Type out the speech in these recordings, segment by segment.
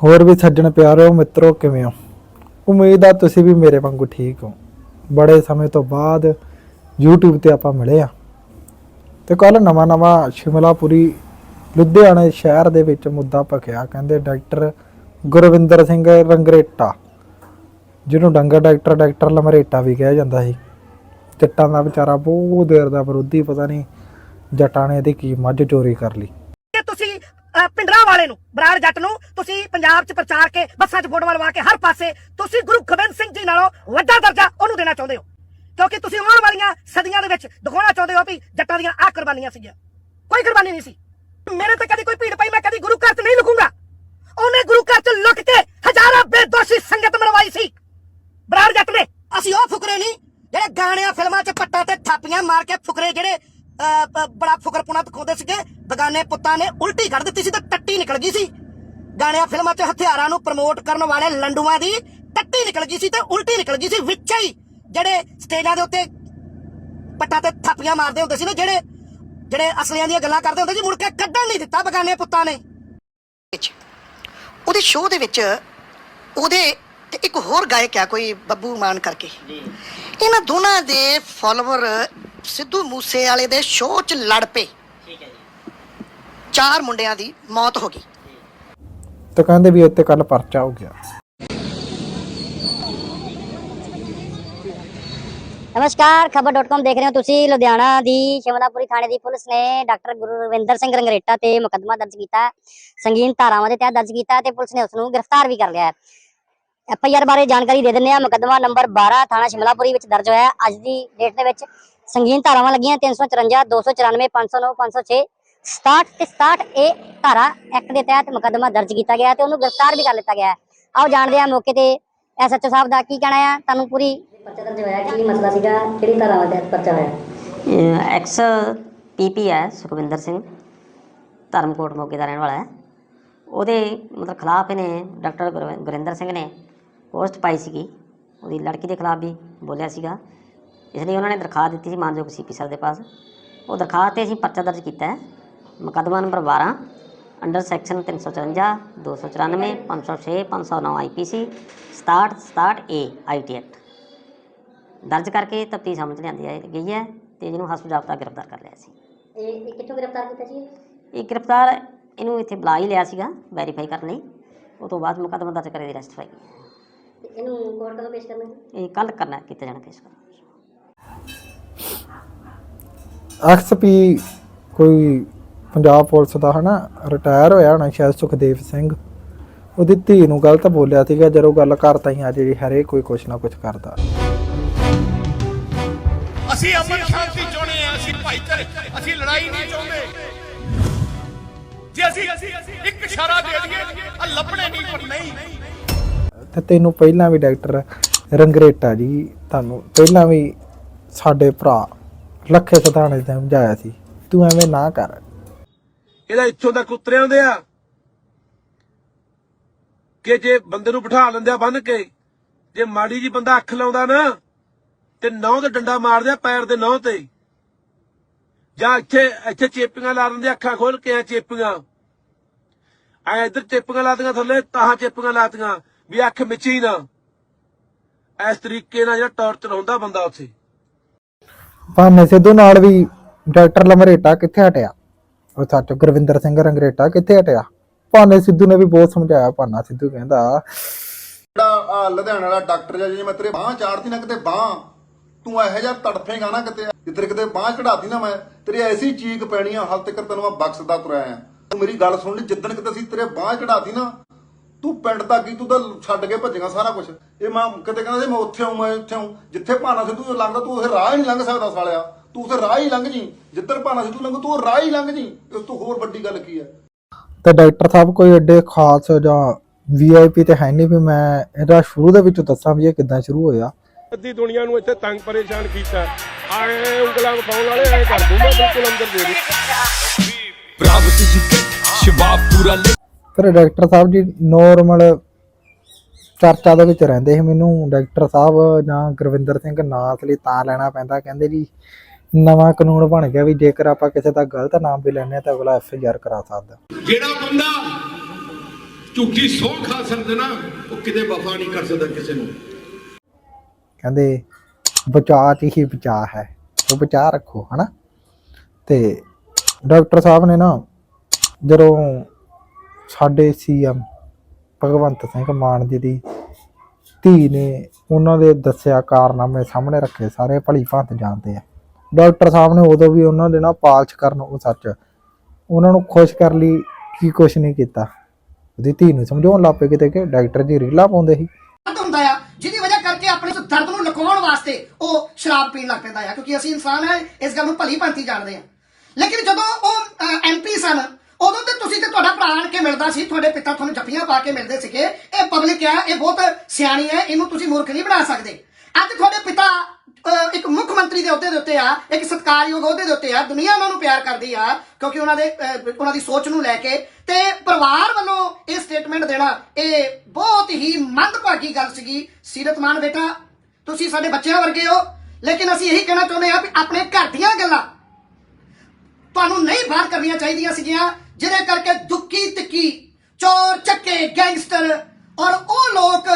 ਹੋਰ ਵੀ ਸੱਜਣ ਪਿਆਰਿਓ ਮਿੱਤਰੋ ਕਿਵੇਂ ਹੋ? ਉਮੀਦ ਆ ਤੁਸੀਂ ਵੀ ਮੇਰੇ ਵਾਂਗੂ ਠੀਕ ਹੋ। ਬੜੇ ਸਮੇਂ ਤੋਂ ਬਾਅਦ YouTube ਤੇ ਆਪਾਂ ਮਿਲੇ ਆ। ਤੇ ਕੱਲ ਨਵਾਂ ਨਵਾਂ ਸ਼ਿਮਲਾਪੁਰੀ, ਲੁਧਿਆਣਾ ਸ਼ਹਿਰ ਦੇ ਵਿੱਚ ਮੁੱਦਾ ਭਖਿਆ, ਕਹਿੰਦੇ ਡਾਕਟਰ ਗੁਰਵਿੰਦਰ ਸਿੰਘ ਰੰਗਰੇਟਾ, ਜਿਹਨੂੰ ਡੰਗਾ ਡਾਕਟਰ ਡਾਕਟਰ ਲਮਰੇਟਾ ਵੀ ਕਿਹਾ ਜਾਂਦਾ ਸੀ। ਜੱਟਾਂ ਦਾ ਵਿਚਾਰਾ ਬਹੁਤ ਦੇਰ ਦਾ ਵਿਰੋਧੀ, ਪਤਾ ਨਹੀਂ ਜੱਟਾਂ ਨੇ ਇਹਦੀ ਕੀ ਮੱਝ ਚੋਰੀ ਕਰ ਲਈ। ਪਿੰਡਰਾਂ ਵਾਲੇ ਨੂੰ, ਬਰਾੜ ਜੱਟ ਨੂੰ, ਤੁਸੀਂ ਪੰਜਾਬ 'ਚ ਪ੍ਰਚਾਰ ਕੇ, ਬੱਸਾਂ 'ਚ ਫੋਟੋਆਂ ਲਵਾ ਕੇ ਹਰ ਪਾਸੇ ਤੁਸੀਂ ਗੁਰੂ ਗੋਬਿੰਦ ਸਿੰਘ ਜੀ ਨਾਲੋਂ ਵੱਡਾ ਦਰਜਾ ਉਹਨੂੰ ਦੇਣਾ ਚਾਹੁੰਦੇ ਹੋ। ਕਿਉਂਕਿ ਤੁਸੀਂ ਆਉਣ ਵਾਲੀਆਂ ਸਦੀਆਂ ਦੇ ਵਿੱਚ ਦਿਖਾਉਣਾ ਚਾਹੁੰਦੇ ਹੋ ਵੀ ਜੱਟਾਂ ਦੀਆਂ ਆਹ ਕੁਰਬਾਨੀਆਂ ਸੀਗੀਆਂ। ਕੋਈ ਕੁਰਬਾਨੀ ਨਹੀਂ ਸੀ। ਮੇਰੇ ਤੇ ਕਦੀ ਕੋਈ ਭੀੜ ਪਈ, ਮੈਂ ਕਦੀ ਗੁਰੂ ਘਰ 'ਚ ਨਹੀਂ ਲੁਕੂੰਗਾ। ਉਹਨੇ ਗੁਰੂ ਘਰ 'ਚ ਲੁਕ ਕੇ ਹਜ਼ਾਰਾਂ ਬੇਦੋਸ਼ੀ ਸੰਗਤ ਮਰਵਾਈ ਸੀ। ਬਰਾੜ ਜੱਟ ਨੇ, ਅਸੀਂ ਉਹ ਫੁਕਰੇ ਨਹੀਂ, ਜਿਹੜੇ ਗਾਣਿਆਂ, ਫਿਲਮਾਂ 'ਚ ਪੱਟਾਂ ਤੇ ਥਾਪੀਆਂ ਮਾਰ ਕੇ ਫੁਕਰੇ ਜਿਹੜੇ ਬੜਾ ਫੁਕਰਪੁਣਾ ਦਿਖਾਉਂਦੇ ਸੀਗੇ। ਬਗਾਨੇ ਪੁੱਤਾਂ ਨੇ ਉਲਟੀ ਕੱਢ ਦਿੱਤੀ ਸੀ ਤੇ ਟੱਟੀ ਨਿਕਲ ਗਈ ਸੀ। ਗਾਣਿਆਂ ਫਿਲਮਾਂ 'ਚ ਹਥਿਆਰਾਂ ਨੂੰ ਪ੍ਰਮੋਟ ਕਰਨ ਵਾਲੇ ਲੰਡੂਆਂ ਦੀ ਟੱਟੀ ਨਿਕਲ ਗਈ ਸੀ ਤੇ ਉਲਟੀ ਨਿਕਲ ਗਈ ਸੀ ਵਿੱਚ ਹੀ ਜਿਹੜੇ ਸਟੇਜਾਂ ਦੇ ਉੱਤੇ ਪੱਟਾਂ ਤੇ ਥਾਪੀਆਂ ਮਾਰਦੇ ਹੁੰਦੇ ਸੀ ਨਾ ਜਿਹੜੇ ਜਿਹੜੇ ਅਸਲੀਆਂ ਦੀਆਂ ਗੱਲਾਂ ਕਰਦੇ ਹੁੰਦੇ ਸੀ ਮੁੜ ਕੇ ਕੱਢਣ ਨਹੀਂ ਦਿੱਤਾ ਬਗਾਨੇ ਪੁੱਤਾਂ ਨੇ। ਉਹਦੇ ਸ਼ੋਅ ਦੇ ਵਿੱਚ ਉਹਦੇ ਤੇ ਇੱਕ ਹੋਰ ਗਾਇਕ ਆ ਕੋਈ ਬੱਬੂ ਮਾਨ ਕਰਕੇ। ਇਹਨਾਂ ਦੋਨਾਂ ਦੇ ਫਾਲੋਅਰ ਸਿੱਧੂ ਮੂਸੇ ਵਾਲੇ ਦੇ ਸ਼ੋਅ 'ਚ ਲੜ ਪਏ। ਠੀਕ ਹੈ ਜੀ। ਚਾਰ ਮੁੰਡਿਆਂ ਦੀ ਮੌਤ ਹੋ ਗਈ। ਤੇ ਕਹਿੰਦੇ ਵੀ ਇੱਥੇ ਕੱਲ ਪਰਚਾ ਹੋ ਗਿਆ। ਨਮਸਕਾਰ ਖਬਰ.com ਦੇਖ ਰਹੇ ਹੋ ਤੁਸੀਂ। ਲੁਧਿਆਣਾ ਦੀ ਸ਼ਿਮਲਾਪੁਰੀ ਥਾਣੇ ਦੀ ਪੁਲਿਸ ਨੇ ਡਾਕਟਰ ਗੁਰਵਿੰਦਰ ਸਿੰਘ ਰੰਗਰੇਟਾ ਤੇ ਮੁਕੱਦਮਾ ਦਰਜ ਕੀਤਾ। ਹੈ। ਸੰਗੀਨ ਧਾਰਾਵਾਂ ਦੇ ਤਹਿਤ ਦਰਜ ਕੀਤਾ ਤੇ ਪੁਲਿਸ ਨੇ ਉਸ ਨੂੰ ਗ੍ਰਿਫਤਾਰ ਵੀ ਕਰ ਲਿਆ ਹੈ। ਐਫ ਆਈ ਆਰ ਬਾਰੇ ਜਾਣਕਾਰੀ ਦੇ ਦਿੰਦੇ ਆ ਮੁਕੱਦਮਾ ਨੰਬਰ 12 ਥਾਣਾ ਸ਼ਿਮਲਾਪੁਰੀ ਵਿੱਚ ਦਰਜ ਹੋਇਆ। ਅੱਜ ਦੀ ਡੇਟ ਦੇ ਵਿੱਚ ਸੰਗੀਨ ਧਾਰਾਵਾਂ ਲੱਗੀਆਂ 354 294 509 506 67 ਤੇ 67 ਏ ਧਾਰਾ ਐਕਟ ਦੇ ਤਹਿਤ ਮੁਕੱਦਮਾ ਦਰਜ ਕੀਤਾ ਗਿਆ ਤੇ ਉਹਨੂੰ ਗ੍ਰਿਫਤਾਰ ਵੀ ਕਰ ਲਿੱਤਾ ਗਿਆ ਆਓ ਜਾਣਦੇ ਹਾਂ ਮੌਕੇ ਤੇ ਐਸਐਚਓ ਸਾਹਿਬ ਦਾ ਕੀ ਕਹਿਣਾ ਹੈ ਤੁਹਾਨੂੰ ਪੂਰੀ ਪਰਚਾ ਦਰਜ ਹੋਇਆ ਕੀ ਮਸਲਾ ਸੀਗਾ? ਕਿਹੜੀ ਧਾਰਾਵਾਂ ਤਹਿਤ ਪਰਚਾ ਹੋਇਆ? ਐਕਸ ਪੀਪੀ ਹੈ, ਸੁਖਵਿੰਦਰ ਸਿੰਘ। ਧਰਮਕੋਟ ਮੋਗੇ ਦਾ ਰਹਿਣ ਵਾਲਾ ਹੈ। ਉਹਦੇ ਮਤਲਬ ਖਿਲਾਫ ਇਹਨੇ ਡਾਕਟਰ ਗੁਰਿੰਦਰ ਸਿੰਘ ਨੇ ਪੋਸਟ ਪਾਈ ਸੀਗੀ ਉਹਦੀ ਲੜਕੀ ਦੇ ਖਿਲਾਫ ਵੀ ਬੋਲਿਆ ਸੀਗਾ। ਇਸ ਲਈ ਉਹਨਾਂ ਨੇ ਦਰਖਾਸਤ ਦਿੱਤੀ ਸੀ ਮਾਨਯੋਗ ਸੀਪੀ ਸਰ ਦੇ ਪਾਸ। ਉਹ ਦਰਖਾਸਤ ਤੇ ਅਸੀਂ ਪਰਚਾ ਦਰਜ ਕੀਤਾ ਹੈ। ਮੁਕੱਦਮਾ number 12 under section 354 294 506 509 IPC 67 67 A IT act. ਦਰਜ ਕਰਕੇ ਤਫਤੀਸ਼ ਸਮਝ ਲਿਆਂਦੀ ਹੈ ਗਈ ਹੈ ਤੇ ਜਿਹਨੂੰ ਹਸਪਤਾਲ ਜਾਬਤਾ ਗ੍ਰਿਫਤਾਰ ਕਰ ਲਿਆ ਸੀ। ਇਹ ਕਿੱਥੋਂ ਗ੍ਰਿਫਤਾਰ ਕੀਤਾ ਸੀ? ਇਹ ਗ੍ਰਿਫਤਾਰ ਇਹਨੂੰ ਇੱਥੇ ਬੁਲਾ ਹੀ ਲਿਆ ਸੀਗਾ ਵੈਰੀਫਾਈ ਕਰਨ ਲਈ। ਉਹ ਤੋਂ ਬਾਅਦ ਮੁਕੱਦਮਾ ਦਰਜ ਕਰੇ ਦੀ ਅਰੈਸਟ ਪਾਈ ਤੇ ਇਹਨੂੰ ਕੋਰਟ ਕਦੋਂ ਪੇਸ਼ ਕਰਨਾ ਹੈ ਇਹ ਕੱਲ ਕਰਨਾ ਕੀਤਾ ਜਾਣਾ ਪੇਸ਼ ਕਰਨਾ। ਐਕਸਪੀ ਕੋਈ ਪੰਜਾਬ ਪੁਲਿਸ ਦਾ ਹਨਾ ਰਿਟਾਇਰ ਹੋਇਆ ਹੋਣਾ ਸ਼ਾਇਦ ਸੁਖਦੇਵ ਸਿੰਘ। ਉਹਦੀ ਧੀ ਨੂੰ ਗਲਤ ਬੋਲਿਆ ਸੀਗਾ ਜਦੋਂ ਗੱਲ ਕਰਤਾ ਹੀ ਆ ਜਿਹੜੀ ਹਰੇਕ ਕੋਈ ਕੁਛ ਨਾ ਕੁਛ ਕਰਦਾ। ਅਸੀਂ ਅਮਨ ਸ਼ਾਂਤੀ ਚਾਹੁੰਦੇ ਆ ਅਸੀਂ ਭਾਈਚਾਰੇ ਅਸੀਂ ਲੜਾਈ ਨਹੀਂ ਚਾਹੁੰਦੇ। ਜੇ ਅਸੀਂ ਇੱਕ ਇਸ਼ਾਰਾ ਦੇ ਦਈਏ ਆ ਲੱਭਣੇ ਨਹੀਂ ਪਰ ਨਹੀਂ। ਤੇ ਤੈਨੂੰ ਪਹਿਲਾਂ ਵੀ ਡਾਕਟਰ ਰੰਗਰੇਟਾ ਜੀ ਤੁਹਾਨੂੰ ਪਹਿਲਾਂ ਵੀ ਸਾਡੇ ਭਰਾ ਲੱਖੇ ਸਤਾਣੇ ਨੇ ਸਮਝਾਇਆ ਸੀ, ਤੂੰ ਐਵੇਂ ਨਾ ਕਰ। ਇਹਦਾ ਇੱਥੋਂ ਤੱਕ ਉਤਰੇ ਹੁੰਦੇ ਆ ਕਿ ਜੇ ਬੰਦੇ ਨੂੰ ਬਿਠਾ ਲੈਂਦੇ ਆ ਬੰਨ ਕੇ, ਜੇ ਮਾੜੀ ਜੀ ਬੰਦਾ ਅੱਖ ਲਾਉਂਦਾ ਨਾ, ਤੇ ਨਹੁੰ ਤੇ ਡੰਡਾ ਮਾਰਦੇ ਆ ਪੈਰ ਦੇ ਨਹੁੰ ਤੇ। ਜਾਂ ਇੱਥੇ ਇੱਥੇ ਚੇਪੀਆਂ ਲਾ ਦਿੰਦੇ ਅੱਖਾਂ ਖੋਲ ਕੇ ਆ ਚੇਪੀਆਂ। ਆ ਇੱਧਰ ਚੇਪੀਆਂ ਲਾਤੀਆਂ ਥੱਲੇ ਤਾਹਾਂ ਚੇਪੀਆਂ ਲਾਤੀਆਂ ਵੀ ਅੱਖ ਮਿਚੀ ਨਾ। ਇਸ ਤਰੀਕੇ ਨਾਲ ਜਿਹੜਾ ਟਾਰਚਰ ਹੁੰਦਾ ਬੰਦਾ ਉੱਥੇ। ਭਾਨੇ ਸਿੱਧੂ ਨਾਲ ਵੀ ਡਾਕਟਰ ਲਮਰੇਟਾ ਕਿੱਥੇ ਹਟਿਆ? ਉਹ ਸੱਚ ਗੁਰਵਿੰਦਰ ਸਿੰਘ ਰੰਗਰੇਟਾ ਕਿੱਥੇ ਹਟਿਆ? ਭਾਨੇ ਸਿੱਧੂ ਨੇ ਵੀ ਬਹੁਤ ਸਮਝਾਇਆ ਭਾਨਾ ਸਿੱਧੂ ਕਹਿੰਦਾ ਜਿਹੜਾ ਆ ਲੁਧਿਆਣਾ ਵਾਲਾ ਡਾਕਟਰ ਜਿਹਾ ਜੇ ਮੈਂ ਤੇਰੇ ਬਾਹ ਚਾੜਦੀ ਨਾ ਕਿਤੇ ਬਾਹ ਤੂੰ ਇਹੋ ਜਿਹਾ ਤੜਫੇਗਾ ਨਾ ਕਿਤੇ ਜਿੱਧਰ ਕਿਤੇ ਬਾਹ ਚੜਾਤੀ ਨਾ ਮੈਂ ਤੇਰੀ ਐਸੀ ਚੀਕ ਪੈਣੀ ਆ ਹਾਲ ਤੱਕ ਤੈਨੂੰ ਮੈਂ ਬਖਸ਼ਦਾ ਤੁਰਿਆ ਆ। ਤੂੰ ਮੇਰੀ ਗੱਲ ਸੁਣ ਲਈ ਜਿੱਦਣ ਕਿਤੇ ਅਸੀਂ ਤੇਰੇ ਬਾਹ ਚੜਾਤੀ ਨਾ ਤੂੰ ਪਿੰਡ ਤੱਕ ਹੀ ਤੂੰ ਤਾਂ ਛੱਡ ਕੇ ਭੱਜੇਗਾ ਸਾਰਾ ਕੁਝ ਇਹ ਮੈਂ ਕਿਤੇ ਕਹਿੰਦਾ ਸੀ ਮੈਂ ਉੱਥੇ ਆਉਂ ਮੈਂ ਉੱਥੇ ਆਉਂ ਜਿੱਥੇ ਭਾਨਾ ਸਿੱਧੂ ਲੰਘਦਾ ਤੂੰ ਉਥੇ ਰਾਹ ਹੀ ਨਹੀਂ ਲੰਘ ਸਕਦਾ ਸਾਲਿਆ। ਤੂੰ ਉਥੇ ਰਾਹ ਹੀ ਲੰਘ ਜੀ। ਜਿੱਧਰ ਭਾਨਾ ਸਿੱਧੂ ਲੰਘ ਤੂੰ ਉਹ ਰਾਹ ਹੀ ਲੰਘ ਜੀ। ਇਸ ਤੋਂ ਹੋਰ ਵੱਡੀ ਗੱਲ ਕੀ ਹੈ? ਤੇ ਡਾਕਟਰ ਸਾਹਿਬ ਕੋਈ ਐਡੇ ਖਾਸ ਜਾਂ ਵੀਆਈਪੀ ਤੇ ਹੈ ਨਹੀਂ ਵੀ ਮੈਂ ਇਹਦਾ ਸ਼ੁਰੂ ਦੇ ਵਿੱਚ ਦੱਸਾਂ ਵੀ ਇਹ ਕਿੱਦਾਂ ਸ਼ੁਰੂ ਹੋਇਆ। ਅੱਧੀ ਦੁਨੀਆ ਨੂੰ ਇੱਥੇ ਤੰਗ ਪਰੇਸ਼ਾਨ ਕੀਤਾ। ਆਏ ਉਂਗਲਾਂ ਵਿਖਾਉਣ ਵਾਲੇ ਐ ਕਰ ਦੂੰ ਮੈਂ ਬਿਲਕੁਲ ਅੰਦਰ ਦੇ ਦੇ। ਫਿਰ ਡਾਕਟਰ ਸਾਹਿਬ ਜੀ ਨੋਰਮਲ ਚਰਚਾ ਦੇ ਵਿੱਚ ਰਹਿੰਦੇ ਸੀ ਮੈਨੂੰ ਡਾਕਟਰ ਸਾਹਿਬ ਜਾਂ ਗੁਰਵਿੰਦਰ ਸਿੰਘ ਨਾਂ ਇਸ ਲਈ ਤਾਂ ਲੈਣਾ ਪੈਂਦਾ ਕਹਿੰਦੇ ਜੀ ਨਵਾਂ ਕਾਨੂੰਨ ਬਣ ਗਿਆ ਵੀ ਜੇਕਰ ਆਪਾਂ ਕਿਸੇ ਦਾ ਗਲਤ ਨਾਮ ਵੀ ਲੈਣੇ ਤਾਂ ਅਗਲਾ ਐਫ ਆਈ ਆਰ ਕਰਾ ਸਕਦਾ। ਜਿਹੜਾ ਬੰਦਾ ਝੂਠੀ ਸੌਂ ਖਾ ਸਕਦੇ ਨਾ ਉਹ ਕਿਤੇ ਵਫਾ ਨਹੀਂ ਕਰ ਸਕਦਾ ਕਿਸੇ ਨੂੰ। ਕਹਿੰਦੇ ਬਚਾਅ 'ਚ ਹੀ ਬਚਾਅ ਹੈ ਉਹ ਬਚਾਅ ਰੱਖੋ ਹਨਾ? ਤੇ ਡਾਕਟਰ ਸਾਹਿਬ ਨੇ ਨਾ ਜਦੋਂ ਸਾਡੇ ਸੀਐਮ ਭਗਵੰਤ ਸਿੰਘ ਮਾਨ ਜੀ ਦੀ ਧੀ ਨੇ ਉਹਨਾਂ ਦੇ ਦੱਸਿਆ ਕਾਰਨਾਮੇ ਸਾਹਮਣੇ ਰੱਖੇ, ਸਾਰੇ ਭਲੀ ਭਾਂਤ ਜਾਣਦੇ ਆ। ਡਾਕਟਰ ਸਾਹਿਬ ਨੇ ਉਦੋਂ ਵੀ ਉਹਨਾਂ ਦੇ ਨਾਲ ਪਾਲਚ ਕਰਨ ਉਹ ਸੱਚ, ਉਹਨਾਂ ਨੂੰ ਖੁਸ਼ ਕਰ ਲਈ, ਕੀ ਕੁਛ ਨਹੀਂ ਕੀਤਾ। ਉਹਦੀ ਧੀ ਨੂੰ ਸਮਝਾਉਣ ਲੱਗ ਪਏ ਕਿਤੇ ਕਿ ਡਾਕਟਰ ਜੀ ਰੀਲਾ ਪਾਉਂਦੇ ਸੀ। ਦਰਦ ਹੁੰਦਾ ਆ, ਜਿਹਦੀ ਵਜ੍ਹਾ ਕਰਕੇ ਆਪਣੇ ਉਸ ਦਰਦ ਨੂੰ ਲੁਕਾਉਣ ਵਾਸਤੇ ਉਹ ਸ਼ਰਾਬ ਪੀਣ ਲੱਗ ਪੈਂਦਾ ਆ, ਕਿਉਂਕਿ ਅਸੀਂ ਇਨਸਾਨ ਹੈ ਇਸ ਗੱਲ ਨੂੰ ਭਲੀ ਭਾਂਤੀ ਜਾਣਦੇ ਆ। ਲੇਕਿਨ ਜਦੋਂ ਉਹ ਐਮਪੀ ਸਨ ਉਦੋਂ ਤੇ ਤੁਸੀਂ ਤੇ ਤੁਹਾਡਾ ਭਰਾ ਆਣ ਕੇ ਮਿਲਦਾ ਸੀ, ਤੁਹਾਡੇ ਪਿਤਾ ਤੁਹਾਨੂੰ ਜੱਫੀਆਂ ਪਾ ਕੇ ਮਿਲਦੇ ਸੀਗੇ। ਇਹ ਪਬਲਿਕ ਹੈ ਇਹ ਬਹੁਤ ਸਿਆਣੀ ਹੈ ਇਹਨੂੰ ਤੁਸੀਂ ਮੂਰਖ ਨਹੀਂ ਬਣਾ ਸਕਦੇ। ਅੱਜ ਤੁਹਾਡੇ ਪਿਤਾ ਇੱਕ ਮੁੱਖ ਮੰਤਰੀ ਦੇ ਅਹੁਦੇ ਦੇ ਉੱਤੇ ਆ, ਇੱਕ ਸਤਕਾਰਯੋਗ ਅਹੁਦੇ ਦੇ ਉੱਤੇ ਆ, ਦੁਨੀਆ ਉਹਨਾਂ ਨੂੰ ਪਿਆਰ ਕਰਦੀ ਆ, ਕਿਉਂਕਿ ਉਹਨਾਂ ਦੇ ਉਹਨਾਂ ਦੀ ਸੋਚ ਨੂੰ ਲੈ ਕੇ। ਤੇ ਪਰਿਵਾਰ ਵੱਲੋਂ ਇਹ ਸਟੇਟਮੈਂਟ ਦੇਣਾ, ਇਹ ਬਹੁਤ ਹੀ ਮੰਦਭਾਗੀ ਗੱਲ ਸੀਗੀ। ਸੀਰਤਮਾਨ ਬੇਟਾ, ਤੁਸੀਂ ਸਾਡੇ ਬੱਚਿਆਂ ਵਰਗੇ ਹੋ, ਲੇਕਿਨ ਅਸੀਂ ਇਹੀ ਕਹਿਣਾ ਚਾਹੁੰਦੇ ਆ ਵੀ ਆਪਣੇ ਘਰ ਦੀਆਂ ਗੱਲਾਂ ਤੁਹਾਨੂੰ ਨਹੀਂ ਬਾਹਰ ਕਰਨੀਆਂ ਚਾਹੀਦੀਆਂ ਸੀਗੀਆਂ। ਜਿਹਦੇ ਕਰਕੇ ਦੁੱਕੀ ਤਿੱਕੀ ਚੋਰ ਚੱਕੇ ਗੈਂਗਸਟਰ ਔਰ ਉਹ ਲੋਕ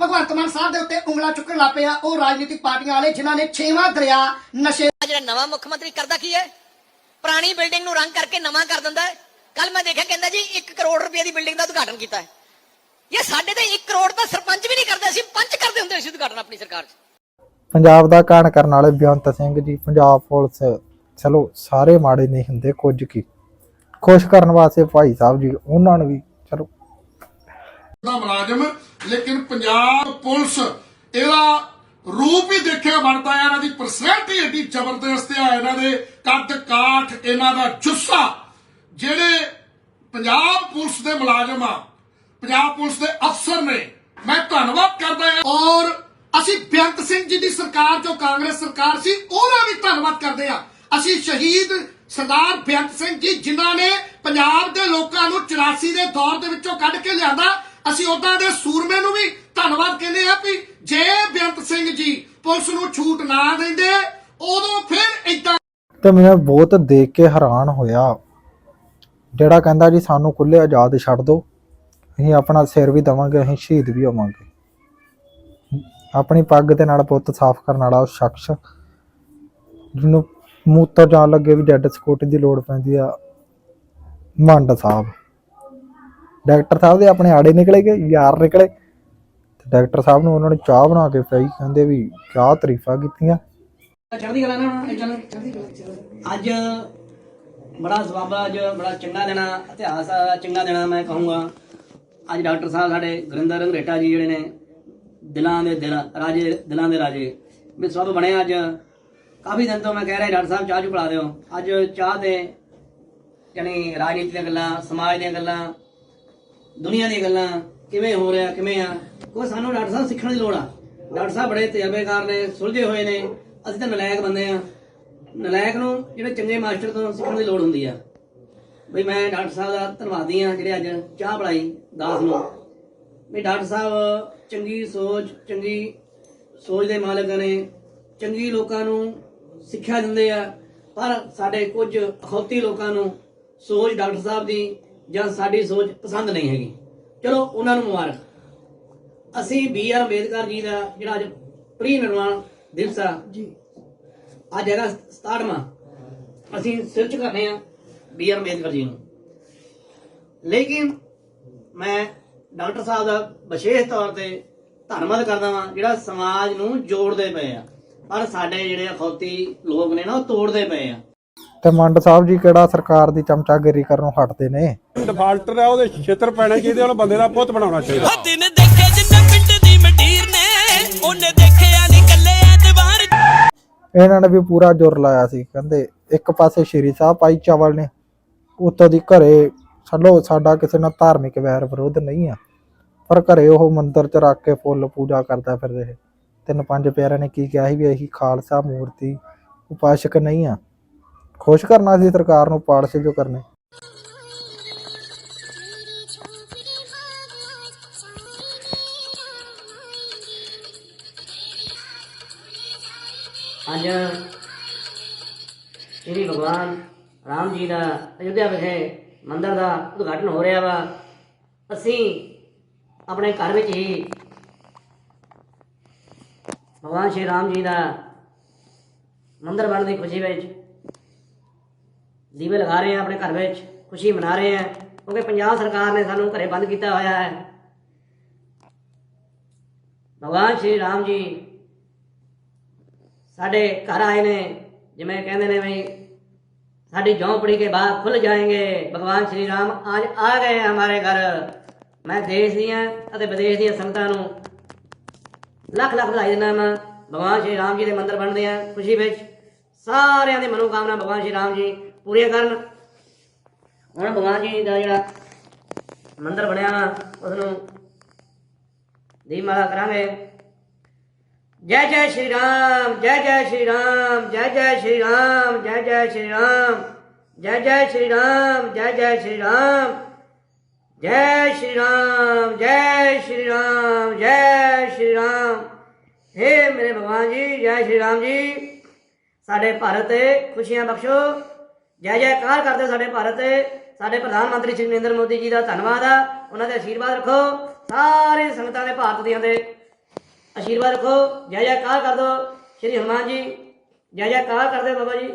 ਭਗਵੰਤ ਮਾਨ ਸਾਹਿਬ ਦੇ ਉੱਤੇ ਉਂਗਲਾਂ ਚੁੱਕਣ ਲੱਗ ਪਏ ਆ ਉਹ ਰਾਜਨੀਤਿਕ ਪਾਰਟੀਆਂ ਵਾਲੇ ਜਿਨ੍ਹਾਂ ਨੇ ਛੇਵਾਂ ਦਰਿਆ ਨਸ਼ੇ ਜਿਹੜਾ ਨਵਾਂ ਮੁੱਖ ਮੰਤਰੀ ਕਰਦਾ ਕੀ ਹੈ? ਪੁਰਾਣੀ ਬਿਲਡਿੰਗ ਨੂੰ ਰੰਗ ਕਰਕੇ ਨਵਾਂ ਕਰ ਦਿੰਦਾ ਹੈ। ਕੱਲ ਮੈਂ ਦੇਖਿਆ ਕਹਿੰਦਾ ਜੀ 1 ਕਰੋੜ ਰੁਪਏ ਦੀ ਬਿਲਡਿੰਗ ਦਾ ਉਦਘਾਟਨ ਕੀਤਾ ਹੈ। ਇਹ ਸਾਡੇ ਤੇ 1 ਕਰੋੜ ਦਾ ਸਰਪੰਚ ਵੀ ਨਹੀਂ ਕਰਦੇ ਸੀ ਪੰਚ ਕਰਦੇ ਹੁੰਦੇ ਸੀ ਉਦਘਾਟਨ ਆਪਣੀ ਸਰਕਾਰ 'ਚ। ਪੰਜਾਬ ਦਾ ਕਾਣ ਕਰਨ ਵਾਲੇ ਬੇਅੰਤ ਸਿੰਘ ਜੀ ਪੰਜਾਬ ਪੁਲਿਸ ਚਲੋ ਸਾਰੇ ਮਾੜੇ ਨਹੀਂ ਹੁੰਦੇ ਕੁਝ ਕੀ। ਖੁਸ਼ ਕਰਨ ਵਾਸਤੇ ਭਾਈ ਸਾਹਿਬ ਜੀ, ਉਹਨਾਂ ਨੂੰ ਵੀ ਚਲੋ। ਦਾ ਮੁਲਾਜ਼ਮ, ਲੇਕਿਨ ਪੰਜਾਬ ਪੁਲਿਸ ਇਹਦਾ ਰੂਪ ਹੀ ਦੇਖਿਆ ਬਣਦਾ ਹੈ, ਇਹਨਾਂ ਦੀ ਪਰਸਨੈਲਿਟੀ ਏਡੀ ਜ਼ਬਰਦਸਤ ਹੈ ਇਹਨਾਂ ਦੇ ਕੱਦ ਕਾਠ, ਇਹਨਾਂ ਦਾ ਜੁੱਸਾ। ਜਿਹੜੇ ਪੰਜਾਬ ਪੁਲਿਸ ਦੇ ਮੁਲਾਜ਼ਮ ਆ, ਪੰਜਾਬ ਪੁਲਿਸ ਦੇ ਅਫਸਰ ਨੇ, ਮੈਂ ਧੰਨਵਾਦ ਕਰਦਾ ਹਾਂ। ਔਰ ਅਸੀਂ ਬੇਅੰਤ ਸਿੰਘ ਜੀ ਦੀ ਸਰਕਾਰ, ਜੋ ਕਾਂਗਰਸ ਸਰਕਾਰ ਸੀ, ਉਹਦਾ ਵੀ ਧੰਨਵਾਦ ਕਰਦੇ ਆ ਅਸੀਂ ਸ਼ਹੀਦ ਸਰਦਾਰ ਬੇਅੰਤ ਸਿੰਘ ਜੀ, ਜਿਨ੍ਹਾਂ ਨੇ ਪੰਜਾਬ ਦੇ ਲੋਕਾਂ ਨੂੰ 84 ਦੇ ਦੌਰ ਦੇ ਵਿੱਚੋਂ ਕੱਢ ਕੇ ਲਿਆਂਦਾ, ਅਸੀਂ ਉਹਨਾਂ ਦੇ ਸੂਰਮੇ ਨੂੰ ਵੀ ਧੰਨਵਾਦ ਕਹਿੰਦੇ ਆ ਵੀ ਜੇ ਬੇਅੰਤ ਸਿੰਘ ਜੀ ਪੁਲਿਸ ਨੂੰ ਛੂਟ ਨਾ ਦਿੰਦੇ, ਉਦੋਂ ਫਿਰ ਇਦਾਂ ਤੇ ਮੈਂ ਬਹੁਤ ਦੇਖ ਕੇ ਹੈਰਾਨ ਹੋਇਆ। ਜਿਹੜਾ ਕਹਿੰਦਾ ਜੀ, ਸਾਨੂੰ ਖੁੱਲੇ ਆਜ਼ਾਦ ਛੱਡ ਦਿਓ, ਅਸੀਂ ਆਪਣਾ ਸਿਰ ਵੀ ਦਵਾਂਗੇ, ਅਸੀਂ ਸ਼ਹੀਦ ਵੀ ਹੋਵਾਂਗੇ। ਆਪਣੀ ਪੱਗ ਦੇ ਨਾਲ ਪੁੱਤ ਸਾਫ਼ ਕਰਨ ਵਾਲਾ ਉਹ ਸ਼ਖਸ, ਜਿਹਨੂੰ ਮੂਤਰ ਜਾਣ ਲੱਗੇ ਵੀ ਡੈਡ ਸਕਿਉਰਟੀ ਦੀ ਲੋੜ ਪੈਂਦੀ ਆ। ਮੰਡ ਸਾਹਿਬ। ਡਾਕਟਰ ਸਾਹਿਬ ਦੇ ਆਪਣੇ ਆੜੇ ਨਿਕਲੇ ਗਏ, ਯਾਰ ਨਿਕਲੇ। ਤੇ ਡਾਕਟਰ ਸਾਹਿਬ ਨੂੰ ਉਹਨਾਂ ਨੇ ਚਾਹ ਬਣਾ ਕੇ ਪਿਆਈ, ਕਹਿੰਦੇ ਵੀ ਚਾਹ ਤਾਰੀਫਾਂ ਕੀਤੀਆਂ। ਚੜ੍ਹਦੀ ਕਲਾ ਨਾ ਅੱਜ ਬੜਾ ਸਵਾਬ ਅੱਜ ਬੜਾ ਚੰਗਾ ਦਿਨ ਇਤਿਹਾਸ ਆ, ਚੰਗਾ ਦਿਨ ਮੈਂ ਕਹੂੰਗਾ। ਅੱਜ ਡਾਕਟਰ ਸਾਹਿਬ ਸਾਡੇ ਗੁਰਿੰਦਰ ਰੰਗਰੇਟਾ ਜੀ ਜਿਹੜੇ ਨੇ, ਦਿਲਾਂ ਦੇ ਦਿਲ, ਰਾਜੇ ਦਿਲਾਂ ਦੇ ਰਾਜੇ। ਵੀ ਸਭ ਬਣੇ ਅੱਜ। ਕਾਫੀ ਦਿਨ ਤੋਂ ਮੈਂ ਕਹਿ ਰਿਹਾ ਡਾਕਟਰ ਸਾਹਿਬ ਚਾਹ ਚੁ ਪਿਲਾ ਦਿਓ। ਅੱਜ ਚਾਹ ਤੇ ਯਾਨੀ ਰਾਜਨੀਤੀ ਦੀਆਂ ਗੱਲਾਂ, ਸਮਾਜ ਦੀਆਂ ਗੱਲਾਂ, ਦੁਨੀਆ ਦੀਆਂ ਗੱਲਾਂ, ਕਿਵੇਂ ਹੋ ਰਿਹਾ, ਕਿਵੇਂ ਆ? ਉਹ ਸਾਨੂੰ ਡਾਕਟਰ ਸਾਹਿਬ ਸਿੱਖਣ ਦੀ ਲੋੜ ਆ। ਡਾਕਟਰ ਸਾਹਿਬ ਬੜੇ ਤਜਰਬੇਕਾਰ ਨੇ, ਸੁਲਝੇ ਹੋਏ ਨੇ। ਅਸੀਂ ਤਾਂ ਨਲਾਇਕ ਬੰਦੇ ਆ। ਨਲਾਇਕ ਨੂੰ ਜਿਹੜੇ ਚੰਗੇ ਮਾਸਟਰ ਤੋਂ ਸਿੱਖਣ ਦੀ ਲੋੜ ਹੁੰਦੀ ਆ। ਬਈ ਮੈਂ ਡਾਕਟਰ ਸਾਹਿਬ ਦਾ ਧੰਨਵਾਦੀ ਆ, ਜਿਹੜੇ ਅੱਜ ਚਾਹ ਪੜਾਈ ਦਾਸ ਨੂੰ। ਵੀ ਡਾਕਟਰ ਸਾਹਿਬ ਚੰਗੀ ਸੋਚ ਚੰਗੀ ਸੋਚ ਦੇ ਮਾਲਕ ਨੇ, ਚੰਗੀ ਲੋਕਾਂ ਨੂੰ ਸਿੱਖਿਆ ਦਿੰਦੇ ਆ। ਪਰ ਸਾਡੇ ਕੁਝ ਅਖੌਤੀ ਲੋਕਾਂ ਨੂੰ ਸੋਚ ਡਾਕਟਰ ਸਾਹਿਬ ਦੀ ਜਾਂ ਸਾਡੀ ਸੋਚ ਪਸੰਦ ਨਹੀਂ ਹੈਗੀ। ਚਲੋ ਉਹਨਾਂ ਨੂੰ ਮੁਬਾਰਕ। ਅਸੀਂ ਬੀ ਆਰ ਅੰਬੇਦਕਰ ਜੀ ਦਾ ਜਿਹੜਾ ਅੱਜ ਪ੍ਰੀ ਨਿਰਵਾਣ ਦਿਵਸ ਆ ਜੀ। ਅੱਜ ਹੈਗਾ 67ਵਾਂ ਅਸੀਂ ਸਿਰ ਝੁਕਾਉਂਦੇ ਆ ਬੀ ਆਰ ਅੰਬੇਦਕਰ ਜੀ ਨੂੰ। ਲੇਕਿਨ ਮੈਂ ਡਾਕਟਰ ਸਾਹਿਬ ਦਾ ਵਿਸ਼ੇਸ਼ ਤੌਰ ਤੇ ਧੰਨਵਾਦ ਕਰਦਾ ਵਾਂ ਜਿਹੜਾ ਸਮਾਜ ਨੂੰ ਜੋੜਦੇ ਪਏ ਆ। ਪਰ ਸਾਡੇ ਜਿਹੜੇ ਅਖੌਤੀ ਲੋਕ ਨੇ ਨਾ ਉਹ ਤੋੜਦੇ ਪਏ ਆ। ਤੇ ਮੰਡ ਸਾਹਿਬ ਜੀ ਕਿਹੜਾ ਸਰਕਾਰ ਦੀ ਚਮਚਾਗਿਰੀ ਕਰਨੋਂ ਹਟਦੇ ਨੇ? ਡਿਫਾਲਟਰ ਆ ਉਹਦੇ ਛਿੱਤਰ ਪੈਣੇ ਚਾਹੀਦੇ ਉਹਨੂੰ ਬੰਦੇ ਦਾ ਪੁੱਤ ਬਣਾਉਣਾ ਚਾਹੀਦਾ। ਦਿਨ ਦੇਖੇ ਜਿੰਨੇ ਪਿੰਡ ਦੀ ਮੰਡੀਰ ਨੇ ਉਹਨੇ ਦੇਖਿਆ ਨਹੀਂ ਕੱਲੇ ਐਤਵਾਰ। ਇਹਨਾਂ ਨੇ ਵੀ ਪੂਰਾ ਜ਼ੋਰ ਲਾਇਆ ਸੀ ਕਹਿੰਦੇ ਇੱਕ ਪਾਸੇ ਸ਼੍ਰੀ ਸਾਹਿਬ ਭਾਈ ਚਾਵਲ ਨੇ ਉੱਤੋਂ ਦੀ ਘਰੇ ਛੱਡੋ ਸਾਡਾ ਕਿਸੇ ਨਾਲ ਧਾਰਮਿਕ ਵੈਰ ਵਿਰੋਧ ਨਹੀਂ ਆ। ਪਰ ਘਰੇ ਉਹ ਮੰਦਿਰ ਚ ਰੱਖ ਕੇ ਫੁੱਲ ਪੂਜਾ ਕਰਦਾ ਫਿਰਦੇ ਤਿੰਨ ਪੰਜ ਪਿਆਰਿਆਂ ਨੇ ਕੀ ਕਿਹਾ ਸੀ ਵੀ ਅਸੀਂ ਖਾਲਸਾ, ਮੂਰਤੀ, ਉਪਾਸ਼ਕ ਨਹੀਂ ਆ। ਖੁਸ਼ ਕਰਨਾ ਸੀ ਸਰਕਾਰ ਨੂੰ ਪਾਲਸੇ ਜੋ ਕਰਨੇ। ਅੱਜ ਸ੍ਰੀ ਭਗਵਾਨ ਰਾਮ ਜੀ ਦਾ ਅਯੁੱਧਿਆ ਵਿਖੇ ਮੰਦਰ ਦਾ ਉਦਘਾਟਨ ਹੋ ਰਿਹਾ ਵਾ। ਅਸੀਂ ਆਪਣੇ ਘਰ ਵਿੱਚ ਹੀ ਭਗਵਾਨ ਸ਼੍ਰੀ ਰਾਮ ਜੀ ਦਾ ਮੰਦਰ ਬਣਨ ਦੀ ਖੁਸ਼ੀ ਵਿੱਚ, ਦੀਵੇ ਲਗਾ ਰਹੇ ਆ ਆਪਣੇ ਘਰ ਵਿੱਚ, ਖੁਸ਼ੀ ਮਨਾ ਰਹੇ ਆ ਕਿਉਂਕਿ ਪੰਜਾਬ ਸਰਕਾਰ ਨੇ ਸਾਨੂੰ ਘਰੇ ਬੰਦ ਕੀਤਾ ਹੋਇਆ ਹੈ। ਭਗਵਾਨ ਸ਼੍ਰੀ ਰਾਮ ਜੀ ਸਾਡੇ ਘਰ ਆਏ ਨੇ, ਜਿਵੇਂ ਕਹਿੰਦੇ ਨੇ ਵੀ ਸਾਡੀ ਝੌਂਪੜੀ ਕੇ ਬਾਹਰ ਖੁੱਲ ਜਾਏਗੇ, ਭਗਵਾਨ ਸ਼੍ਰੀ ਰਾਮ ਅੱਜ ਆ ਗਏ ਹਮਾਰੇ ਘਰ। ਮੈਂ ਦੇਸ਼ ਦੀਆਂ ਅਤੇ ਵਿਦੇਸ਼ ਦੀਆਂ ਸੰਗਤਾਂ ਨੂੰ ਲੱਖ ਲੱਖ ਵਧਾਈ ਦਿੰਦਾ ਮੈਂ। ਭਗਵਾਨ ਸ਼੍ਰੀ ਰਾਮ ਜੀ ਦੇ ਮੰਦਿਰ ਬਣਦੇ ਆ ਖੁਸ਼ੀ ਵਿੱਚ। ਸਾਰਿਆਂ ਦੀ ਮਨੋਕਾਮਨਾ ਭਗਵਾਨ ਸ਼੍ਰੀ ਰਾਮ ਜੀ ਪੂਰੀਆਂ ਕਰਨ। ਹੁਣ ਭਗਵਾਨ ਜੀ ਦਾ ਜਿਹੜਾ ਮੰਦਰ ਬਣਿਆ ਵਾ ਉਸ ਨੂੰ ਦੀਪਮਾਲਾ ਕਰਾਂਗੇ। ਜੈ ਜੈ ਸ਼੍ਰੀ ਰਾਮ, ਜੈ ਜੈ ਸ਼੍ਰੀ ਰਾਮ, ਜੈ ਜੈ ਸ਼੍ਰੀ ਰਾਮ, ਜੈ ਜੈ ਸ਼੍ਰੀ ਰਾਮ, ਜੈ ਜੈ ਸ਼੍ਰੀ ਰਾਮ, ਜੈ ਜੈ ਸ਼੍ਰੀ ਰਾਮ, ਜੈ ਸ਼੍ਰੀ ਰਾਮ, ਜੈ ਸ਼੍ਰੀ ਰਾਮ, ਜੈ हे ਮੇਰੇ ਭਗਵਾਨ ਜੀ, ਜੈ ਸ਼੍ਰੀ ਰਾਮ ਜੀ। ਸਾਡੇ ਭਾਰਤ ਤੇ ਖੁਸ਼ੀਆਂ ਬਖਸ਼ੋ। ਜੈ ਜੈਕਾਰ ਕਰਦੇ ਸਾਡੇ ਭਾਰਤ ਤੇ। ਸਾਡੇ ਪ੍ਰਧਾਨ ਮੰਤਰੀ ਸ਼੍ਰੀ ਨਰਿੰਦਰ ਮੋਦੀ ਜੀ ਦਾ ਧੰਨਵਾਦ ਆ। ਉਹਨਾਂ ਦੇ ਆਸ਼ੀਰਵਾਦ ਰੱਖੋ। ਸਾਰੇ ਸੰਗਤਾਂ ਦੇ ਭਾਰਤ ਦੀਆਂ ਦੇ ਆਸ਼ੀਰਵਾਦ ਰੱਖੋ। ਜੈ ਜੈਕਾਰ ਕਰ ਦੋ। ਸ਼੍ਰੀ ਹਨੂਮਾਨ ਜੀ, ਜੈ ਜੈਕਾਰ ਕਰਦੇ ਬਾਬਾ ਜੀ।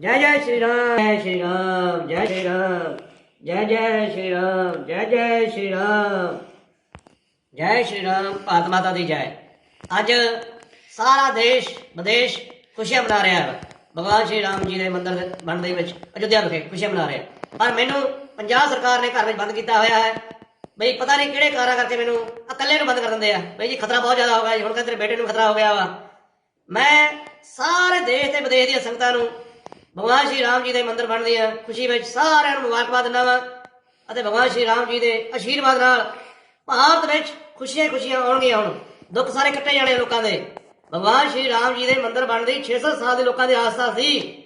ਜੈ ਜੈ ਸ਼੍ਰੀ ਰਾਮ, ਜੈ ਸ਼੍ਰੀ ਰਾਮ, ਜੈ ਸ਼੍ਰੀ ਰਾਮ, ਜੈ ਜੈ ਸ਼੍ਰੀ ਰਾਮ, ਜੈ ਜੈ ਸ਼੍ਰੀ ਰਾਮ। ਜੈ ਸ਼੍ਰੀ ਰਾਮ, ਭਾਰਤ ਮਾਤਾ ਦੀ ਜੈ। ਅੱਜ ਸਾਰਾ ਦੇਸ਼, ਵਿਦੇਸ਼ ਖੁਸ਼ੀਆਂ ਮਨਾ ਰਿਹਾ ਹੈ। ਭਗਵਾਨ ਸ਼੍ਰੀ ਰਾਮ ਜੀ ਦੇ ਮੰਦਿਰ ਬਣਦੇ ਵਿੱਚ ਅਯੁੱਧਿਆ ਵਿਖੇ ਖੁਸ਼ੀਆਂ ਮਨਾ ਰਿਹਾ ਪਰ ਮੈਨੂੰ ਪੰਜਾਬ ਸਰਕਾਰ ਨੇ ਘਰ ਵਿੱਚ ਬੰਦ ਕੀਤਾ ਹੋਇਆ ਹੈ। ਬਈ ਪਤਾ ਨਹੀਂ ਕਿਹੜੇ ਕਾਰਾਂ ਕਰਕੇ ਮੈਨੂੰ ਇਕੱਲੇ ਨੂੰ ਬੰਦ ਕਰ ਦਿੰਦੇ ਆ। ਬਈ ਜੀ ਖਤਰਾ ਬਹੁਤ ਜ਼ਿਆਦਾ ਹੋ ਗਿਆ ਜੀ। ਹੁਣ ਕਹਿੰਦੇ ਤੇਰੇ ਬੇਟੇ ਨੂੰ ਖਤਰਾ ਹੋ ਗਿਆ ਵਾ। ਮੈਂ ਸਾਰੇ ਦੇਸ਼ ਤੇ ਵਿਦੇਸ਼ ਦੀਆਂ ਸੰਗਤਾਂ ਨੂੰ ਭਗਵਾਨ ਸ਼੍ਰੀ ਰਾਮ ਜੀ ਦੇ ਮੰਦਿਰ ਬਣਨ ਦੀਆਂ ਖੁਸ਼ੀ ਵਿੱਚ ਸਾਰਿਆਂ ਨੂੰ ਮੁਬਾਰਕਬਾਦ ਦਿੰਦਾ ਵਾਂ। ਅਤੇ ਭਗਵਾਨ ਸ਼੍ਰੀ ਰਾਮ ਜੀ ਦੇ ਆਸ਼ੀਰਵਾਦ ਨਾਲ ਭਾਰਤ ਵਿੱਚ ਖੁਸ਼ੀਆਂ ਹੀ ਖੁਸ਼ੀਆਂ ਆਉਣਗੀਆਂ ਹੁਣ। ਦੁੱਖ ਸਾਰੇ ਕੱਟੇ ਜਾਣੇ ਲੋਕਾਂ ਦੇ। ਭਗਵਾਨ ਸ਼੍ਰੀ ਰਾਮ ਜੀ ਦੇ ਮੰਦਿਰ ਬਣਨ ਦੀ 600 ਸਾਲ ਦੇ ਲੋਕਾਂ ਦੀ ਆਸਥਾ ਸੀ।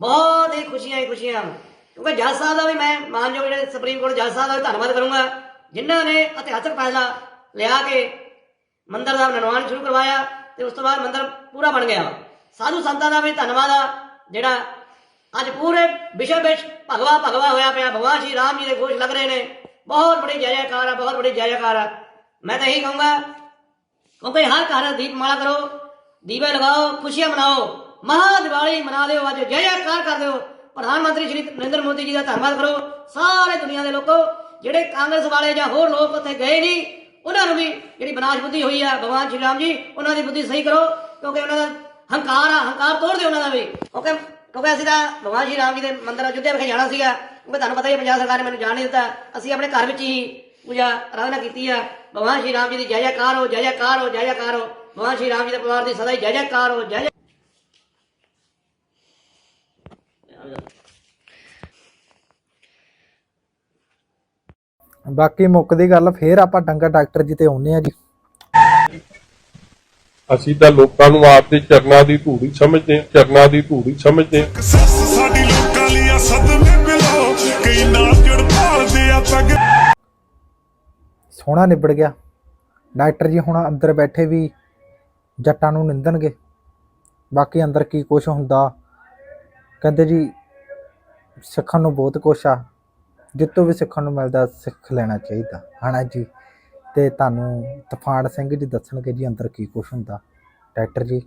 ਬਹੁਤ ਹੀ ਖੁਸ਼ੀਆਂ ਹੀ ਖੁਸ਼ੀਆਂ। ਕਿਉਂਕਿ ਜੱਜ ਸਾਹਿਬ ਦਾ ਵੀ ਮੈਂ ਮਾਨਯੋਗ ਜਿਹੜੇ ਸੁਪਰੀਮ ਕੋਰਟ ਜੱਜ ਸਾਹਿਬ ਦਾ ਵੀ ਧੰਨਵਾਦ ਕਰੂੰਗਾ। ਜਿਨ੍ਹਾਂ ਨੇ ਇਤਿਹਾਸਕ ਫੈਸਲਾ ਲਿਆ ਕੇ ਮੰਦਿਰ ਦਾ ਨਿਰਮਾਣ ਸ਼ੁਰੂ ਕਰਵਾਇਆ ਤੇ ਉਸ ਤੋਂ ਬਾਅਦ ਮੰਦਿਰ ਪੂਰਾ ਬਣ ਗਿਆ। ਸਾਧੂ ਸੰਤਾਂ ਦਾ ਵੀ ਧੰਨਵਾਦ ਆ, ਜਿਹੜਾ ਅੱਜ ਪੂਰੇ ਵਿਸ਼ਵ ਵਿੱਚ ਭਗਵਾ ਭਗਵਾ ਹੋਇਆ ਪਿਆ। ਭਗਵਾਨ ਸ਼੍ਰੀ ਰਾਮ ਜੀ ਦੇ ਘੋਸ਼ ਲੱਗ ਰਹੇ ਨੇ। ਬਹੁਤ ਬੜੀ ਜੈ ਜੈਕਾਰ ਆ, ਬਹੁਤ ਬੜੀ ਜੈ ਜੈਕਾਰ ਆ। ਮੈਂ ਤਾਂ ਇਹੀ ਕਹੂੰਗਾ, ਕਿਉਂਕਿ ਹਰ ਘਰ ਦੀਪਮਾਲਾ ਕਰੋ, ਦੀਵੇ ਲਗਾਓ, ਖੁਸ਼ੀਆਂ ਮਨਾਓ, ਮਹਾ ਦੀਵਾਲੀ ਮਨਾ ਲਿਓ ਅੱਜ, ਜੈ ਜੈਕਾਰ ਕਰ ਦਿਓ। ਪ੍ਰਧਾਨ ਮੰਤਰੀ ਸ਼੍ਰੀ ਨਰਿੰਦਰ ਮੋਦੀ ਜੀ ਦਾ ਧੰਨਵਾਦ ਕਰੋ। ਸਾਰੇ ਦੁਨੀਆ ਦੇ ਲੋਕੋ, ਜਿਹੜੇ ਕਾਂਗਰਸ ਵਾਲੇ ਜਾਂ ਹੋਰ ਲੋਕ ਉੱਥੇ ਗਏ ਨਹੀਂ, ਉਹਨਾਂ ਨੂੰ ਵੀ ਜਿਹੜੀ ਬਨਾਸ਼ ਬੁੱਧੀ ਹੋਈ ਆ, ਭਗਵਾਨ ਸ਼੍ਰੀ ਰਾਮ ਜੀ, ਉਹਨਾਂ ਦੀ ਬੁੱਧੀ ਸਹੀ ਕਰੋ, ਕਿਉਂਕਿ ਉਹਨਾਂ ਦਾ ਹੰਕਾਰ ਆ, ਹੰਕਾਰ ਤੋੜ ਦਿਓ ਉਹਨਾਂ ਦਾ ਵੀ। ਕਿਉਂਕਿ ਕਿਉਂਕਿ ਅਸੀਂ ਤਾਂ ਭਗਵਾਨ ਸ਼੍ਰੀ ਰਾਮ ਜੀ ਦੇ ਮੰਦਿਰ ਅਯੁੱਧਿਆ ਵਿਖੇ ਜਾਣਾ ਸੀਗਾ, ਕਿਉਂਕਿ ਤੁਹਾਨੂੰ ਪਤਾ ਹੀ ਪੰਜਾਬ ਸਰਕਾਰ ਨੇ ਮੈਨੂੰ ਜਾਣ ਨਹੀਂ ਦਿੱਤਾ। ਅਸੀਂ ਆਪਣੇ ਘਰ ਵਿੱਚ ਹੀ ਪੂਜਾ ਆਰਾਧਨਾ ਕੀਤੀ ਆ। ਭਗਵਾਨ ਸ਼੍ਰੀ ਰਾਮ ਜੀ ਦੀ ਜੈ ਜੈਕਾਰ ਹੋ ਜੈ ਜੈਕਾਰ ਹੋ ਜੈ ਜੈਕਾਰ ਹੋ। ਭਗਵਾਨ ਸ਼੍ਰੀ ਰਾਮ ਜੀ ਦੇ ਪਰਿਵਾਰ ਦੀ ਸਦਾ ਹੀ ਜੈ ਜੈਕਾਰ ਹੋ ਜੈ ਬਾਕੀ ਮੁੱਕਦੀ ਗੱਲ ਫੇਰ ਆਪਾਂ ਡੰਗਾ ਡਾਕਟਰ ਜੀ ਤੇ ਆਉਨੇ ਆ ਜੀ। ਅਸੀਂ ਤਾਂ ਲੋਕਾਂ ਨੂੰ ਆਪਦੇ ਚਰਨਾਂ ਦੀ ਧੂੜੀ ਸਮਝਦੇ ਹਾਂ ਚਰਨਾਂ ਦੀ ਧੂੜੀ ਸਮਝਦੇ ਹਾਂ। ਸੋਹਣਾ ਨਿਬੜ ਗਿਆ। ਡਾਕਟਰ ਜੀ ਹੁਣ ਅੰਦਰ ਬੈਠੇ ਵੀ ਜੱਟਾਂ ਨੂੰ ਨਿੰਦਣਗੇ। ਬਾਕੀ ਅੰਦਰ ਕੀ ਕੁਛ ਹੁੰਦਾ? ਕਹਿੰਦੇ ਜੀ, ਸਿੱਖਣ ਨੂੰ ਬਹੁਤ ਕੁਛ ਆ। ਜਿੱਤੋਂ ਵੀ ਸਿੱਖਣ ਨੂੰ ਮਿਲਦਾ, ਸਿੱਖ ਲੈਣਾ ਚਾਹੀਦਾ। ਹਨਾ ਜੀ? ਤੇ ਤੁਹਾਨੂੰ ਤੂਫਾਨ ਸਿੰਘ ਜੀ ਦੱਸਣਗੇ ਜੀ ਅੰਦਰ ਕੀ ਕੁਛ ਹੁੰਦਾ। ਡਾਕਟਰ ਜੀ,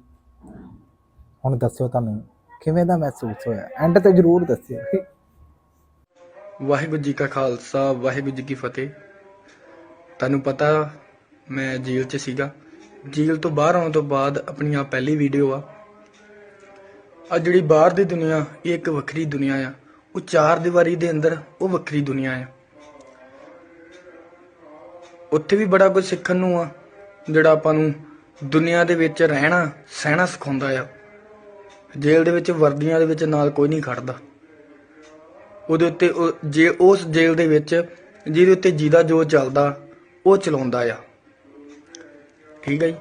ਹੁਣ ਦੱਸਿਓ ਤੁਹਾਨੂੰ ਕਿਵੇਂ ਦਾ ਮਹਿਸੂਸ ਹੋਇਆ? ਐਂਡ ਤੇ ਜ਼ਰੂਰ ਦੱਸਿਓ। ਵਾਹਿਗੁਰੂ ਜੀ ਕਾ ਖਾਲਸਾ, ਵਾਹਿਗੁਰੂ ਜੀ ਕੀ ਫਤਿਹ। ਤੁਹਾਨੂੰ ਪਤਾ ਮੈਂ ਜੇਲ੍ਹ 'ਚ ਸੀਗਾ। ਜੇਲ੍ਹ ਤੋਂ ਬਾਹਰ ਆਉਣ ਤੋਂ ਬਾਅਦ ਆਪਣੀ ਆ ਪਹਿਲੀ ਵੀਡੀਓ ਆ। ਆ ਜਿਹੜੀ ਬਾਹਰ ਦੀ ਦੁਨੀਆ, ਇਹ ਇੱਕ ਵੱਖਰੀ ਦੁਨੀਆ ਆ। ਉਹ ਚਾਰ ਦੀਵਾਰੀ ਦੇ ਅੰਦਰ ਉਹ ਵੱਖਰੀ ਦੁਨੀਆ ਆ। ਉੱਥੇ ਵੀ ਬੜਾ ਕੁਝ ਸਿੱਖਣ ਨੂੰ ਆ, ਜਿਹੜਾ ਆਪਾਂ ਨੂੰ ਦੁਨੀਆ ਦੇ ਵਿੱਚ ਰਹਿਣਾ, ਸਹਿਣਾ ਸਿਖਾਉਂਦਾ ਆ। ਜੇਲ੍ਹ ਦੇ ਵਿੱਚ ਵਰਦੀਆਂ ਦੇ ਵਿੱਚ ਨਾਲ ਕੋਈ ਨਹੀਂ ਖੜਦਾ। ਉਹਦੇ ਉੱਤੇ ਜੇ ਉਸ ਜੇਲ੍ਹ ਦੇ ਵਿੱਚ, ਜਿਹਦੇ ਉੱਤੇ ਜਿਹਦਾ ਜੋ ਚੱਲਦਾ ਉਹ ਚਲਾਉਂਦਾ ਆ। ਠੀਕ ਹੈ ਜੀ?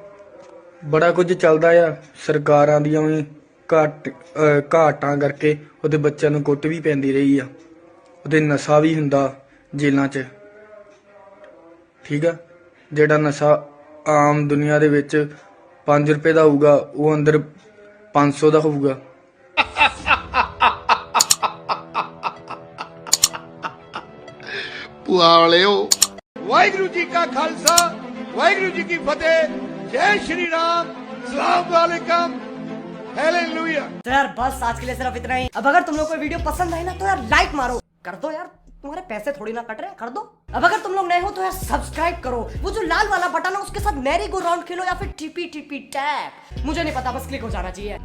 ਬੜਾ ਕੁਝ ਚੱਲਦਾ ਆ। ਸਰਕਾਰਾਂ ਦੀਆਂ ਵੀ ਘਾਟ ਘਾਟਾਂ ਕਰਕੇ ਉਹਦੇ ਬੱਚਿਆਂ ਨੂੰ ਕੁੱਟ ਵੀ ਪੈਂਦੀ ਰਹੀ ਆ। ਉਹਦੇ ਨਸ਼ਾ ਵੀ ਹੁੰਦਾ ਜੇਲ੍ਹਾਂ 'ਚ। ਠੀਕ ਆ? ਜਿਹੜਾ ਨਸ਼ਾ ਆਮ ਦੁਨੀਆ ਦੇ ਵਿੱਚ 5 ਰੁਪਏ ਦਾ ਹੋਊਗਾ, ਉਹ ਅੰਦਰ 500 ਦਾ ਹੋਊਗਾ। ਭੂਆ ਵਾਹਿਗੁਰੂ ਜੀ ਕਾ ਖਾਲਸਾ ਵਾਹਿਗੁਰੂ ਜੀ ਕੀ ਫਤਿਹ ਜੈ ਸ਼੍ਰੀ ਰਾਮ ਸਲਾਮ ਵਾਲੇਕਮ हालेलुया तो यार बस आज के लिए सिर्फ इतना ही अब अगर तुम लोग को वीडियो पसंद आए ना तो यार लाइक मारो कर दो यार तुम्हारे पैसे थोड़ी ना कट रहे हैं कर दो अब अगर तुम लोग नए हो तो यार सब्सक्राइब करो वो जो लाल वाला बटन है उसके साथ मैरी गो राउंड खेलो या फिर टीपी टीपी टैप मुझे नहीं पता बस क्लिक हो जाना चाहिए